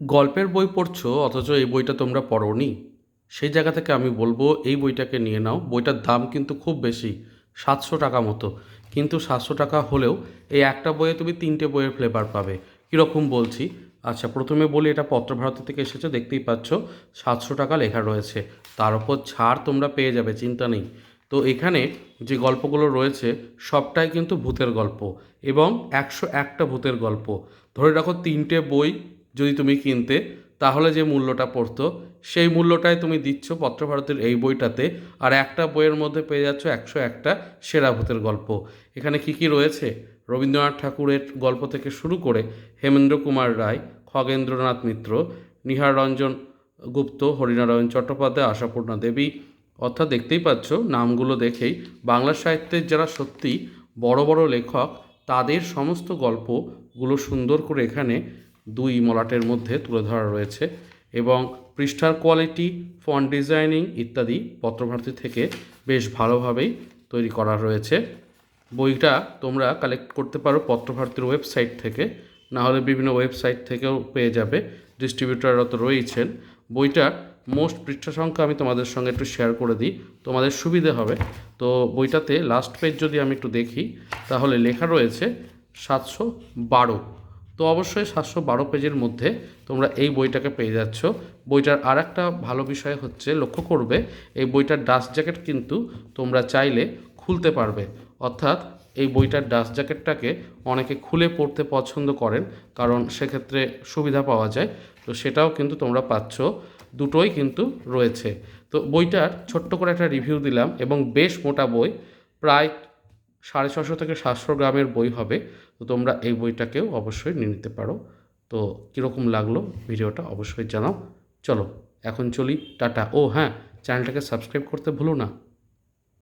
গল্পের বই পড়ছো, অথচ এই বইটা তোমরা পড়োনি। সেই জায়গা থেকে আমি বলব, এই বইটাকে নিয়ে নাও। বইটার দাম কিন্তু খুব বেশি, সাতশো টাকা মতো। কিন্তু সাতশো টাকা হলেও এই একটা বইয়ে তুমি তিনটে বইয়ের ফ্লেভার পাবে। কীরকম বলছি? আচ্ছা প্রথমে বলি, এটা পত্রভারতী থেকে এসেছে, দেখতেই পাচ্ছ, সাতশো টাকা লেখা রয়েছে। তার উপর ছাড় তোমরা পেয়ে যাবে, চিন্তা নেই। তো এখানে যে গল্পগুলো রয়েছে, সবটাই কিন্তু ভূতের গল্প এবং একশো একটা ভূতের গল্প। ধরে রাখো, তিনটে বই যদি তুমি কিনতে, তাহলে যে মূল্যটা পড়তো, সেই মূল্যটাই তুমি দিচ্ছ পত্রভারতীর এই বইটাতে। আর একটা বইয়ের মধ্যে পেয়ে যাচ্ছ একশো একটা সেরা ভূতের গল্প। এখানে কি কি রয়েছে? রবীন্দ্রনাথ ঠাকুরের গল্প থেকে শুরু করে হেমেন্দ্র কুমার রায়, খগেন্দ্রনাথ মিত্র, নিহার রঞ্জন গুপ্ত, হরিনারায়ণ চট্টোপাধ্যায়, আশাপূর্ণা দেবী। অর্থাৎ দেখতেই পাচ্ছ, নামগুলো দেখেই বাংলা সাহিত্যের যারা সত্যি বড় বড় লেখক, তাদের সমস্ত গল্পগুলো সুন্দর করে এখানে দুই মলাটের মধ্যে তুলে ধরা রয়েছে এবং পৃষ্ঠার কোয়ালিটি ফন্ট ডিজাইনিং ইত্যাদি পত্রভারতী থেকে বেশ ভালোভাবেই তৈরি করা রয়েছে। বইটা তোমরা কালেক্ট করতে পারো পত্রভারতীর ওয়েবসাইট থেকে না হলে বিভিন্ন ওয়েবসাইট থেকেও পেয়ে যাবে ডিস্ট্রিবিউটাররা তো রয়েছেন বইটার মোস্ট পৃষ্ঠা সংখ্যা আমি তোমাদের সঙ্গে একটু শেয়ার করে দিই, তোমাদের সুবিধে হবে। তো বইটাতে লাস্ট পেজ যদি আমি একটু দেখি, তাহলে লেখা রয়েছে সাতশো বারো। তো অবশ্যই সাতশো বারো পেজের মধ্যে তোমরা এই বইটাকে পেয়ে যাচ্ছ। বইটার আর একটা ভালো বিষয় হচ্ছে, লক্ষ্য করবে, এই বইটার ডাস্ট জ্যাকেট কিন্তু তোমরা চাইলে খুলতে পারবে। অর্থাৎ এই বইটার ডাস্ট জ্যাকেটটাকে অনেকে খুলে পড়তে পছন্দ করেন, কারণ সেক্ষেত্রে সুবিধা পাওয়া যায়। তো সেটাও কিন্তু তোমরা পাচ্ছ, দুটোই কিন্তু রয়েছে। তো বইটার ছোট্ট করে একটা রিভিউ দিলাম এবং বেশ মোটা বই, প্রায় সাড়ে ছশো থেকে সাতশো গ্রামের বই হবে। তো তোমরা এই বইটাকেও অবশ্যই নিয়ে নিতে পারো। তো কীরকম লাগল ভিডিওটা অবশ্যই জানাও। চলো, এখন চলি, টাটা। ও হ্যাঁ চ্যানেলটাকে সাবস্ক্রাইব করতে ভুলো না।